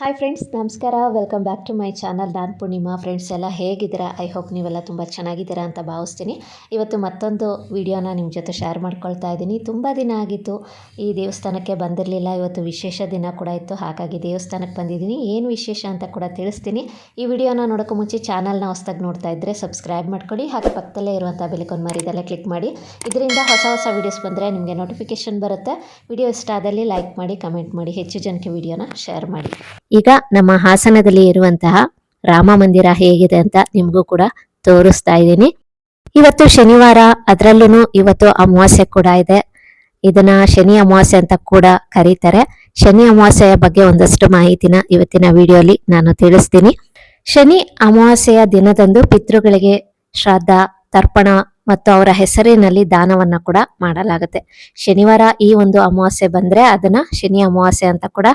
Hi friends ನಮಸ್ಕಾರ. Welcome back to my channel ನಾನು Poornima friends ಎಲ್ಲ ಹೇಗಿದ್ದೀರಾ? ಐ ಹೋಪ್ ನೀವೆಲ್ಲ ತುಂಬ ಚೆನ್ನಾಗಿದ್ದೀರಾ ಅಂತ ಭಾವಿಸ್ತೀನಿ. ಇವತ್ತು ಮತ್ತೊಂದು ವಿಡಿಯೋನ ನಿಮ್ಮ ಜೊತೆ ಶೇರ್ ಮಾಡ್ಕೊಳ್ತಾ ಇದ್ದೀನಿ. ತುಂಬ ದಿನ ಆಗಿತ್ತು. ಈ ದೇವಸ್ಥಾನಕ್ಕೆ ಬಂದಿರಲಿಲ್ಲ. ಇವತ್ತು ವಿಶೇಷ ದಿನ ಕೂಡ ಇತ್ತು. ಹಾಗಾಗಿ ದೇವಸ್ಥಾನಕ್ಕೆ ಬಂದಿದ್ದೀನಿ. ಏನು ವಿಶೇಷ ಅಂತ ಕೂಡ ತಿಳಿಸ್ತೀನಿ. ಈ ವಿಡಿಯೋನ ನೋಡೋಕ್ಕೂ ಮುಂಚೆ ಚಾನಲ್ನ ಹೊಸ್ದಾಗಿ ನೋಡ್ತಾ ಇದ್ದರೆ ಸಬ್ಸ್ಕ್ರೈಬ್ ಮಾಡ್ಕೊಳ್ಳಿ. ಹಾಗೆ ಪಕ್ಕದಲ್ಲೇ ಇರುವಂಥ ಬೆಲೆಕೊಂಡು ಮರಿದೆಲ್ಲ ಕ್ಲಿಕ್ ಮಾಡಿ. ಇದರಿಂದ ಹೊಸ ಹೊಸ ವೀಡಿಯೋಸ್ ಬಂದರೆ ನಿಮಗೆ ನೋಟಿಫಿಕೇಷನ್ ಬರುತ್ತೆ. ವಿಡಿಯೋ ಇಷ್ಟ ಆದಲ್ಲಿ ಲೈಕ್ ಮಾಡಿ ಕಮೆಂಟ್ ಮಾಡಿ, ಹೆಚ್ಚು ಜನಕ್ಕೆ ವಿಡಿಯೋನ ಶೇರ್ ಮಾಡಿ. ಈಗ ನಮ್ಮ ಹಾಸನದಲ್ಲಿ ಇರುವಂತಹ ರಾಮ ಮಂದಿರ ಹೇಗಿದೆ ಅಂತ ನಿಮಗೂ ಕೂಡ ತೋರಿಸ್ತಾ ಇದ್ದೀನಿ. ಇವತ್ತು ಶನಿವಾರ ಅದರಲ್ಲೂ ಇವತ್ತು ಅಮಾವಾಸ್ಯೆ ಕೂಡ ಇದೆ. ಇದನ್ನ ಶನಿ ಅಮಾವಾಸ್ಯೆ ಅಂತ ಕೂಡ ಕರೀತಾರೆ. ಶನಿ ಅಮಾವಾಸ್ಯೆಯ ಬಗ್ಗೆ ಒಂದಷ್ಟು ಮಾಹಿತಿನ ಇವತ್ತಿನ ವಿಡಿಯೋಲಿ ನಾನು ತಿಳಿಸ್ತೀನಿ. ಶನಿ ಅಮಾವಾಸ್ಯೆಯ ದಿನದಂದು ಪಿತೃಗಳಿಗೆ ಶ್ರಾದ್ದ, ತರ್ಪಣ ಮತ್ತು ಅವರ ಹೆಸರಿನಲ್ಲಿ ದಾನವನ್ನ ಕೂಡ ಮಾಡಲಾಗುತ್ತೆ. ಶನಿವಾರ ಈ ಒಂದು ಅಮಾವಾಸ್ಯೆ ಬಂದ್ರೆ ಅದನ್ನ ಶನಿ ಅಮಾವಾಸ್ಯೆ ಅಂತ ಕೂಡ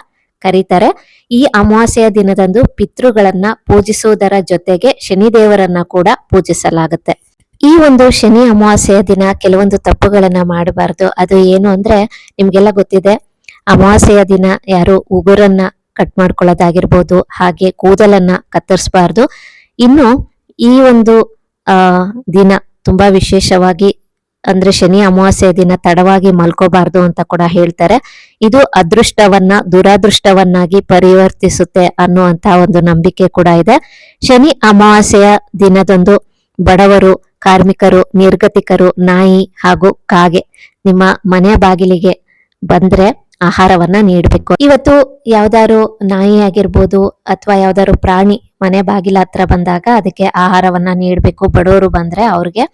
ಕರೀತಾರೆ. ಈ ಅಮಾವಾಸ್ಯೆಯ ದಿನದಂದು ಪಿತೃಗಳನ್ನ ಪೂಜಿಸುವುದರ ಜೊತೆಗೆ ಶನಿದೇವರನ್ನ ಕೂಡ ಪೂಜಿಸಲಾಗುತ್ತೆ. ಈ ಒಂದು ಶನಿ ಅಮಾವಾಸ್ಯೆಯ ದಿನ ಕೆಲವೊಂದು ತಪ್ಪುಗಳನ್ನ ಮಾಡಬಾರ್ದು. ಅದು ಏನು ಅಂದ್ರೆ ನಿಮ್ಗೆಲ್ಲ ಗೊತ್ತಿದೆ, ಅಮಾವಾಸ್ಯೆಯ ದಿನ ಯಾರು ಉಗುರನ್ನ ಕಟ್ ಮಾಡ್ಕೊಳ್ಳೋದಾಗಿರ್ಬೋದು, ಹಾಗೆ ಕೂದಲನ್ನ ಕತ್ತರಿಸಬಾರ್ದು. ಇನ್ನು ಈ ಒಂದು ದಿನ ತುಂಬಾ ವಿಶೇಷವಾಗಿ ಅಂದ್ರೆ ಶನಿ ಅಮಾವಾಸ್ಯ ದಿನ ತಡವಾಗಿ ಮಲ್ಕೋಬಾರ್ದು ಅಂತ ಕೂಡ ಹೇಳ್ತಾರೆ. ಇದು ಅದೃಷ್ಟವನ್ನ, ದುರಾದೃಷ್ಟವನ್ನಾಗಿ ಪರಿವರ್ತಿಸುತ್ತೆ ಅನ್ನುವಂತ ಒಂದು ನಂಬಿಕೆ ಕೂಡ ಇದೆ. ಶನಿ ಅಮಾವಾಸ್ಯೆಯ ದಿನದಂದು ಬಡವರು, ಕಾರ್ಮಿಕರು, ನಿರ್ಗತಿಕರು, ನಾಯಿ ಹಾಗೂ ಕಾಗೆ ನಿಮ್ಮ ಮನೆ ಬಾಗಿಲಿಗೆ ಬಂದ್ರೆ ಆಹಾರವನ್ನ ನೀಡಬೇಕು. ಇವತ್ತು ಯಾವ್ದಾರು ನಾಯಿ ಆಗಿರ್ಬೋದು ಅಥವಾ ಯಾವ್ದಾರು ಪ್ರಾಣಿ ಮನೆ ಬಾಗಿಲ ಹತ್ರ ಬಂದಾಗ ಅದಕ್ಕೆ ಆಹಾರವನ್ನ ನೀಡಬೇಕು. ಬಡವರು ಬಂದ್ರೆ ಅವ್ರಿಗೆ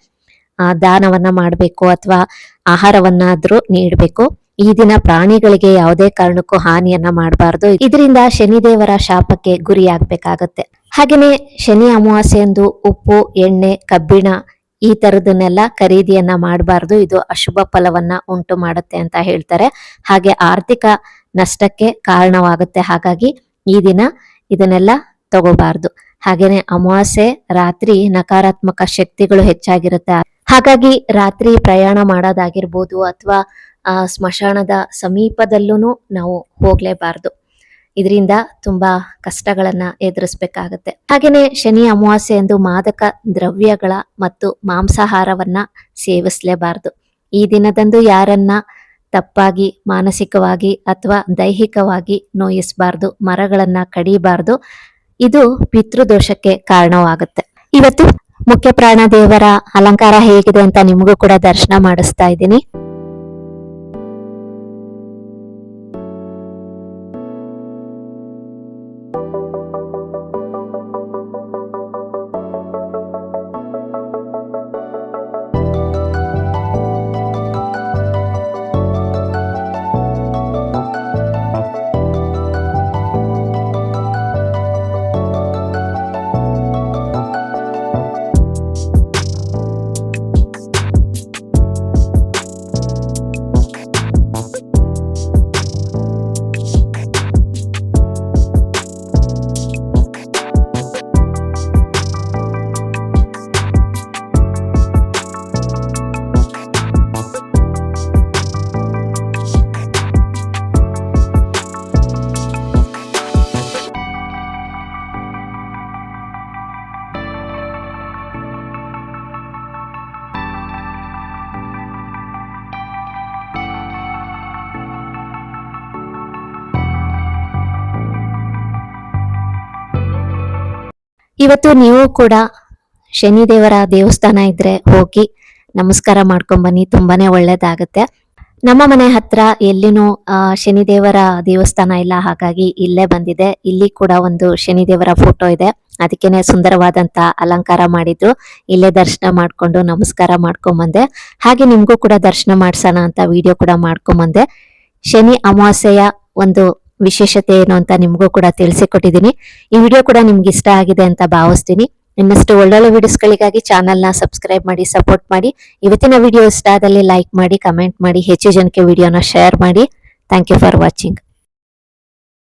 ದಾನವನ್ನ ಮಾಡಬೇಕು ಅಥವಾ ಆಹಾರವನ್ನಾದ್ರೂ ನೀಡಬೇಕು. ಈ ದಿನ ಪ್ರಾಣಿಗಳಿಗೆ ಯಾವುದೇ ಕಾರಣಕ್ಕೂ ಹಾನಿಯನ್ನ ಮಾಡಬಾರ್ದು. ಇದರಿಂದ ಶನಿದೇವರ ಶಾಪಕ್ಕೆ ಗುರಿಯಾಗಬೇಕಾಗತ್ತೆ. ಹಾಗೇನೆ ಶನಿ ಅಮಾವಾಸ್ಯೆಯಂದು ಉಪ್ಪು, ಎಣ್ಣೆ, ಕಬ್ಬಿಣ ಈ ತರದನ್ನೆಲ್ಲ ಖರೀದಿಯನ್ನ ಮಾಡಬಾರ್ದು. ಇದು ಅಶುಭ ಫಲವನ್ನ ಉಂಟು ಮಾಡುತ್ತೆ ಅಂತ ಹೇಳ್ತಾರೆ. ಹಾಗೆ ಆರ್ಥಿಕ ನಷ್ಟಕ್ಕೆ ಕಾರಣವಾಗುತ್ತೆ. ಹಾಗಾಗಿ ಈ ದಿನ ಇದನ್ನೆಲ್ಲ ತಗೋಬಾರ್ದು. ಹಾಗೇನೆ ಅಮಾವಾಸ್ಯೆ ರಾತ್ರಿ ನಕಾರಾತ್ಮಕ ಶಕ್ತಿಗಳು ಹೆಚ್ಚಾಗಿರುತ್ತೆ. ಹಾಗಾಗಿ ರಾತ್ರಿ ಪ್ರಯಾಣ ಮಾಡೋದಾಗಿರ್ಬೋದು ಅಥವಾ ಸ್ಮಶಾನದ ಸಮೀಪದಲ್ಲೂ ನಾವು ಹೋಗ್ಲೇಬಾರ್ದು. ಇದರಿಂದ ತುಂಬಾ ಕಷ್ಟಗಳನ್ನ ಎದುರಿಸ್ಬೇಕಾಗತ್ತೆ. ಹಾಗೇನೆ ಶನಿ ಅಮಾವಾಸ್ಯೆ ಎಂದು ಮಾದಕ ದ್ರವ್ಯಗಳ ಮತ್ತು ಮಾಂಸಾಹಾರವನ್ನ ಸೇವಿಸಲೇಬಾರದು. ಈ ದಿನದಂದು ಯಾರನ್ನ ತಪ್ಪಾಗಿ, ಮಾನಸಿಕವಾಗಿ ಅಥವಾ ದೈಹಿಕವಾಗಿ ನೋಯಿಸಬಾರ್ದು, ಮರಗಳನ್ನ ಕಡಿಬಾರ್ದು, ಇದು ಪಿತೃದೋಷಕ್ಕೆ ಕಾರಣವಾಗುತ್ತೆ. ಇವತ್ತು ಮುಖ್ಯ ಪ್ರಾಣ ದೇವರ ಅಲಂಕಾರ ಹೇಗಿದೆ ಅಂತ ನಿಮಗೂ ಕೂಡ ದರ್ಶನ ಮಾಡಿಸ್ತಾ ಇದ್ದೀನಿ. ಇವತ್ತು ನೀವು ಕೂಡ ಶನಿದೇವರ ದೇವಸ್ಥಾನ ಇದ್ರೆ ಹೋಗಿ ನಮಸ್ಕಾರ ಮಾಡ್ಕೊಂಡ್ ಬನ್ನಿ, ತುಂಬಾನೇ ಒಳ್ಳೇದಾಗುತ್ತೆ. ನಮ್ಮ ಮನೆ ಹತ್ರ ಎಲ್ಲಿನೂ ಶನಿದೇವರ ದೇವಸ್ಥಾನ ಇಲ್ಲ, ಹಾಗಾಗಿ ಇಲ್ಲೇ ಬಂದಿದೆ. ಇಲ್ಲಿ ಕೂಡ ಒಂದು ಶನಿದೇವರ ಫೋಟೋ ಇದೆ. ಅದಕ್ಕೇನೆ ಸುಂದರವಾದಂತ ಅಲಂಕಾರ ಮಾಡಿದ್ರು. ಇಲ್ಲೇ ದರ್ಶನ ಮಾಡ್ಕೊಂಡು ನಮಸ್ಕಾರ ಮಾಡ್ಕೊಂಬಂದೆ ಹಾಗೆ ನಿಮ್ಗೂ ಕೂಡ ದರ್ಶನ ಮಾಡ್ಸೋಣ ಅಂತ ವಿಡಿಯೋ ಕೂಡ ಮಾಡ್ಕೊಂಬಂದೆ ಶನಿ ಅಮಾವಾಸ್ಯೆಯ ಒಂದು ವಿಶೇಷತೆ ಏನು ಅಂತ ನಿಮಗೂ ಕೂಡ ತಿಳಿಸಿಕೊಟ್ಟಿದ್ದೀನಿ. ಈ ವಿಡಿಯೋ ಕೂಡ ನಿಮ್ಗೆ ಇಷ್ಟ ಆಗಿದೆ ಅಂತ ಭಾವಿಸ್ತೀನಿ. ಇನ್ನಷ್ಟು ಒಳ್ಳೊಳ್ಳೆ ವಿಡಿಯೋಸ್ಗಳಿಗಾಗಿ ಚಾನಲ್ನ ಸಬ್ಸ್ಕ್ರೈಬ್ ಮಾಡಿ ಸಪೋರ್ಟ್ ಮಾಡಿ, ಇವತ್ತಿನ ವಿಡಿಯೋ ಇಷ್ಟ ಆದಲ್ಲಿ ಲೈಕ್ ಮಾಡಿ ಕಮೆಂಟ್ ಮಾಡಿ, ಹೆಚ್ಚು ಜನಕ್ಕೆ ವಿಡಿಯೋನ ಶೇರ್ ಮಾಡಿ. Thank you for watching